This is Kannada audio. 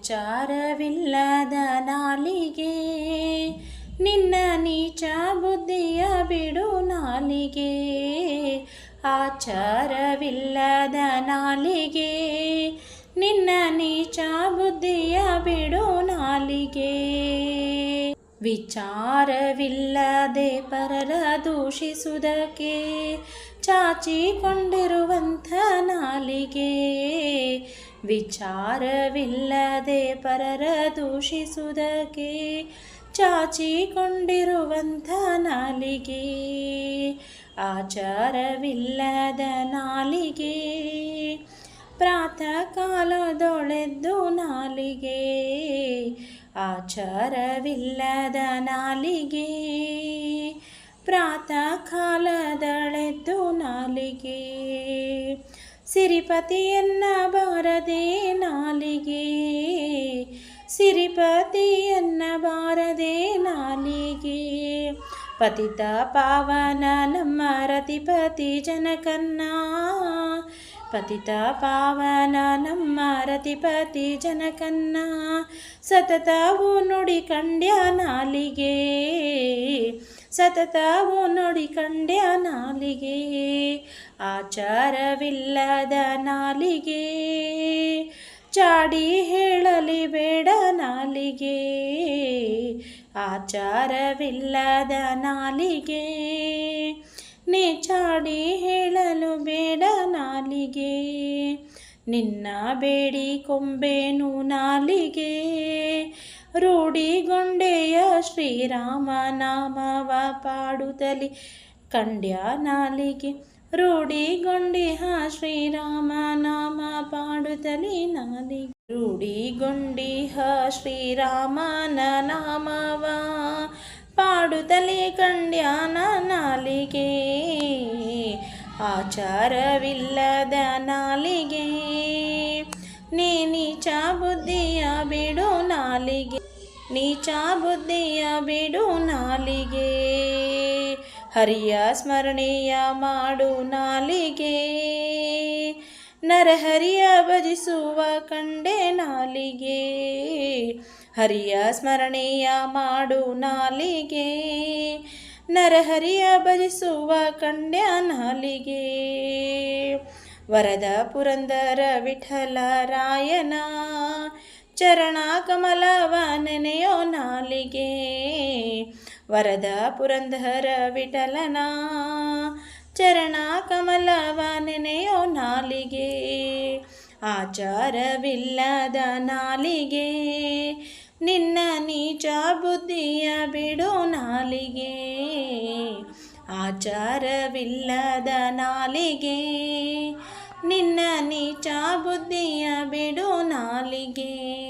ವಿಚಾರವಿಲ್ಲದ ನಾಲಿಗೆ, ನಿನ್ನ ನೀಚ ಬುದ್ಧಿಯ ಬಿಡು ನಾಲಿಗೆ. ಆಚಾರವಿಲ್ಲದ ನಾಲಿಗೆ, ನಿನ್ನ ನೀಚ ಬುದ್ಧಿಯ ಬಿಡು ನಾಲಿಗೆ. ವಿಚಾರವಿಲ್ಲದೆ ಪರರ ದೂಷಿಸುವುದಕ್ಕೆ ಚಾಚಿಕೊಂಡಿರುವಂಥ ನಾಲಿಗೆ. ವಿಚಾರವಿಲ್ಲದೆ ಪರರ ದೂಷಿಸುವುದಕ್ಕೆ ಚಾಚಿಕೊಂಡಿರುವಂಥ ನಾಲಿಗೆ, ಆಚಾರವಿಲ್ಲದ ನಾಲಿಗೆ ಪ್ರಾತಃ ಕಾಲದೊಳೆದ್ದು ನಾಲಿಗೆ, ಆಚಾರವಿಲ್ಲದ ನಾಲಿಗೆ ಪ್ರಾತಃ ಕಾಲದಳೆದ್ದು ನಾಲಿಗೆ. ಸಿರಿಪತಿಯನ್ನ ಬಾರದೆ ನಾಲಿಗೆ. ಸಿರಿಪತಿಯನ್ನ ಬಾರದೆ ನಾಲಿಗೆ. ಪತಿತ ಪಾವನ ನಮ್ಮ ರತಿಪತಿ ಜನಕನ್ನ. ಪತಿತ ಪಾವನ ನಮ್ಮ ರತಿಪತಿ ಜನಕನ್ನ. ಸತತವು ನುಡಿ ಕಂಡ್ಯ ನಾಲಿಗೆ. ಸತತವು ನೋಡಿ ಕಂಡ್ಯ ನಾಲಿಗೆ. ಆಚಾರವಿಲ್ಲದ ನಾಲಿಗೆ. ಚಾಡಿ ಹೇಳಲಿ ಬೇಡ ನಾಲಿಗೆ. ಆಚಾರವಿಲ್ಲದ ನಾಲಿಗೆ. ನೀ ಚಾಡಿ ಹೇಳಲು ಬೇಡ ನಾಲಿಗೆ. ನಿನ್ನ ಬೇಡಿ ಕೊಂಬೇನು ನಾಲಿಗೆ. ರೂಢಿಗೊಂಡೆಯ ಶ್ರೀರಾಮ ನಾಮವ ಪಾಡುತ್ತಲಿ ಕಂಡ್ಯ ನಾಲಿಗೆ ರೂಢಿಗೊಂಡಿಹ ಶ್ರೀರಾಮ ನಾಮ ಪಾಡುತ್ತಲಿ ನಾಲಿಗೆ. ರೂಢಿಗೊಂಡಿಹ ಶ್ರೀರಾಮನ ನಾಮವ ಪಾಡುತ್ತಲೇ ಕಂಡ್ಯಾನ ನಾಲಿಗೆ ಆಚಾರವಿಲ್ಲದ ನಾಲಿಗೆ. ನೀ ನೀಚ ಬುದ್ಧಿಯ ಬಿಡು ನಾಲಿಗೆ. ನೀಚ ಬುದ್ಧಿಯ ಬಿಡು ನಾಲಿಗೆ. ಹರಿಯ ಸ್ಮರಣೀಯ ಮಾಡು ನಾಲಿಗೆ. ನರಹರಿಯ ಭಜಿಸುವ ಕಂಡೆ ನಾಲಿಗೆ. ಹರಿಯ ಸ್ಮರಣೀಯ ಮಾಡು ನಾಲಿಗೆ. ನರಹರಿಯ ಭಜಿಸುವ ಕಂಡ್ಯ ನಾಲಿಗೆ. ವರದ ಪುರಂದರ ವಿಠಲ ರಾಯನ ಚರಣ ಕಮಲವ ನೆನೆಯೋ ನಾಲಿಗೆ. ವರದ ಪುರಂದರ ವಿಠಲನ ಚರಣ ಕಮಲವ ನೆನೆಯೋ ನಾಲಿಗೆ. ಆಚಾರವಿಲ್ಲದ ನಾಲಿಗೆ, ನಿನ್ನ ನೀಚ ಬುದ್ಧಿಯ ಬಿಡೋ ನಾಲಿಗೆ. ಆಚಾರವಿಲ್ಲದ ನಾಲಿಗೆ, ನಿನ್ನ ನೀಚ ಬುದ್ಧಿಯ ಬಿಡೋ ನಾಲಿಗೆ.